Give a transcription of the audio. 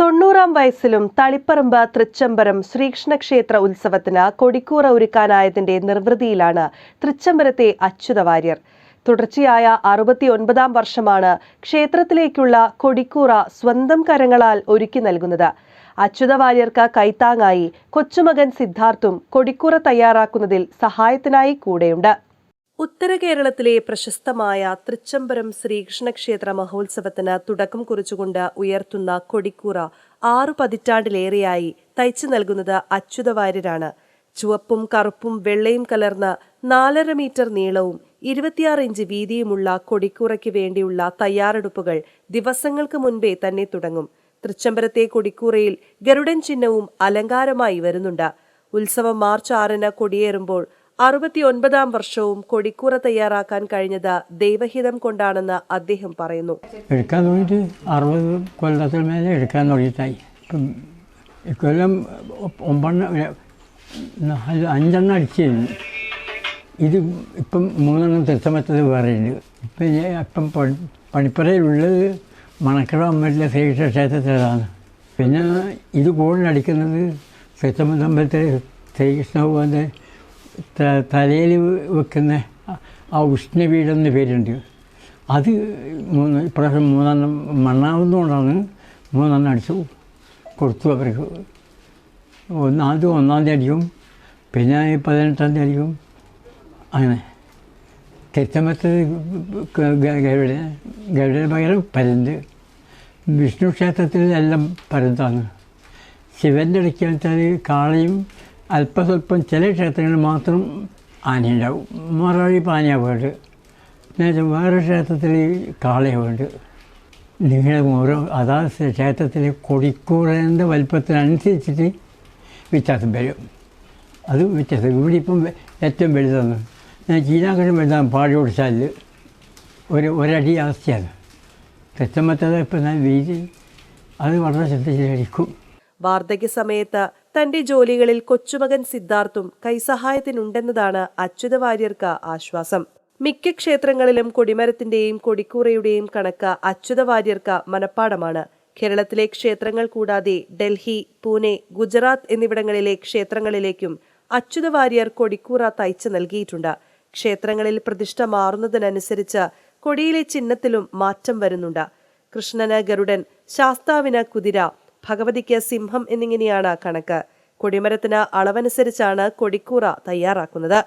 തൊണ്ണൂറാം വയസ്സിലും തളിപ്പറമ്പ് തൃച്ചംബരം ശ്രീകൃഷ്ണക്ഷേത്ര ഉത്സവത്തിന് കൊടിക്കൂറ ഒരുക്കാനായതിന്റെ നിർവൃതിയിലാണ് തൃച്ചംബരത്തെ അച്യുത വാര്യർ. തുടർച്ചയായ അറുപത്തിയൊൻപതാം വർഷമാണ് ക്ഷേത്രത്തിലേക്കുള്ള കൊടിക്കൂറ സ്വന്തം കരങ്ങളാൽ ഒരുക്കി നൽകുന്നത്. അച്യുത വാര്യർക്ക് കൈത്താങ്ങായി കൊച്ചുമകൻ സിദ്ധാർത്ഥും കൊടിക്കൂറ തയ്യാറാക്കുന്നതിൽ സഹായത്തിനായി കൂടെയുണ്ട്. ഉത്തര കേരളത്തിലെ പ്രശസ്തമായ തൃച്ചംബരം ശ്രീകൃഷ്ണക്ഷേത്ര മഹോത്സവത്തിന് തുടക്കം കുറിച്ചുകൊണ്ട് ഉയർത്തുന്ന കൊടിക്കൂറ ആറു പതിറ്റാണ്ടിലേറെയായി തയ്ച്ചു നൽകുന്നത് അച്യുതവാര്യരാണ് ചുവപ്പും കറുപ്പും വെള്ളയും കലർന്ന നാലര മീറ്റർ നീളവും ഇരുപത്തിയാറ് ഇഞ്ച് വീതിയുമുള്ള കൊടിക്കൂറയ്ക്ക് വേണ്ടിയുള്ള തയ്യാറെടുപ്പുകൾ ദിവസങ്ങൾക്ക് മുൻപേ തന്നെ തുടങ്ങും. തൃച്ചംബരത്തെ കൊടിക്കൂറയിൽ ഗരുഡൻ ചിഹ്നവും അലങ്കാരമായി വരുന്നുണ്ട്. ഉത്സവം മാർച്ച് ആറിന് കൊടിയേറുമ്പോൾ അറുപത്തിയൊൻപതാം വർഷവും കൊടിക്കൂറ തയ്യാറാക്കാൻ കഴിഞ്ഞത് ദൈവഹിതം കൊണ്ടാണെന്ന് അദ്ദേഹം പറയുന്നു. എടുക്കാൻ തുടങ്ങിയിട്ട് അറുപത് കൊല്ലത്തിൽ മേലെ എടുക്കാൻ തുടങ്ങിയിട്ടായി. ഇപ്പം ഇക്കൊല്ലം ഒമ്പെണ്ണം അഞ്ചെണ്ണം അടിച്ചിരുന്നു. ഇത് ഇപ്പം മൂന്നെണ്ണം തിരുത്തമറ്റത് വേറെയുണ്ട് ഇപ്പം ഇപ്പം പണി പണിപ്പുരയിലുള്ളത് മണക്കട അമ്പലത്തിലെ ശ്രീകൃഷ്ണ ക്ഷേത്രത്തിലാണ് പിന്നെ ഇത് കൂടുതലടിക്കുന്നത് തിരുത്തമ്പലത്തിലെ ശ്രീകൃഷ്ണ ഭഗവാന്റെ തലയിൽ വെക്കുന്ന ആ ഉഷ്ണവീടെന്ന് പേരുണ്ട്. അത് മൂന്ന് ഇപ്രാവശ്യം മൂന്നെണ്ണം മണ്ണാവുന്നതുകൊണ്ടാണ് മൂന്നെണ്ണം അടിച്ചു കൊടുത്തു അവർക്ക്. ഒന്നാം ആദ്യം ഒന്നാം തീയതി അടിക്കും പിന്നെ പതിനെട്ടാം തീയതി അടിക്കും. അങ്ങനെ. തെറ്റമത്ത് ഗരുഡ ഗരുഡന് പകരം പരന്ത്. വിഷ്ണു ക്ഷേത്രത്തിൽ എല്ലാം പരന്താണ്. ശിവന്റെ ഇടയ്ക്ക് വെച്ചാൽ കാളയും അല്പസ്വല്പം ചില ക്ഷേത്രങ്ങളിൽ മാത്രം ആനയുണ്ടാവും. മറവഴി പാനയാണ് വേണ്ടത് പിന്നെ വേറെ ക്ഷേത്രത്തിൽ കാളയാണ് വേണ്ടത് നീളം ഓരോ അതാ ക്ഷേത്രത്തിൽ കൊടിക്കൂറേന്റെ വലിപ്പത്തിനനുസരിച്ചിട്ട് വ്യത്യാസം വരും. അത് വ്യത്യാസം. ഇവിടെ ഇപ്പം ഏറ്റവും വലുതാണ്. ഞാൻ ചീനാക്കഴും വലുതാണ് പാടി ഓടിച്ചാൽ ഒരു ഒരടി അവസ്ഥയാണ് തെറ്റമറ്റത് ഇപ്പം ഞാൻ വീതി അത് വളരെ ശ്രദ്ധിച്ചിരിക്കും. വാർദ്ധക്യ സമയത്ത് തന്റെ ജോലികളിൽ കൊച്ചുമകൻ സിദ്ധാർത്ഥും കൈസഹായത്തിനുണ്ടെന്നതാണ് അച്യുത വാര്യർക്ക് ആശ്വാസം. മിക്ക ക്ഷേത്രങ്ങളിലും കൊടിമരത്തിന്റെയും കൊടിക്കൂറയുടെയും കണക്ക് അച്യുത വാര്യർക്ക് മനപ്പാടമാണ്. കേരളത്തിലെ ക്ഷേത്രങ്ങൾ കൂടാതെ ഡൽഹി പൂനെ ഗുജറാത്ത് എന്നിവിടങ്ങളിലെ ക്ഷേത്രങ്ങളിലേക്കും അച്യുത വാര്യർ കൊടിക്കൂറ തയ്ച്ചു നൽകിയിട്ടുണ്ട്. ക്ഷേത്രങ്ങളിൽ പ്രതിഷ്ഠ മാറുന്നതിനനുസരിച്ച് കൊടിയിലെ ചിഹ്നത്തിലും മാറ്റം വരുന്നുണ്ട്. കൃഷ്ണന് ഗരുഡൻ ശാസ്താവിന് കുതിര ഭഗവതിക്ക് സിംഹം എന്നിങ്ങനെയാണ് കണക്ക്. കൊടിമരത്തിന് അളവനുസരിച്ചാണ് കൊടിക്കൂറ തയ്യാറാക്കുന്നത്.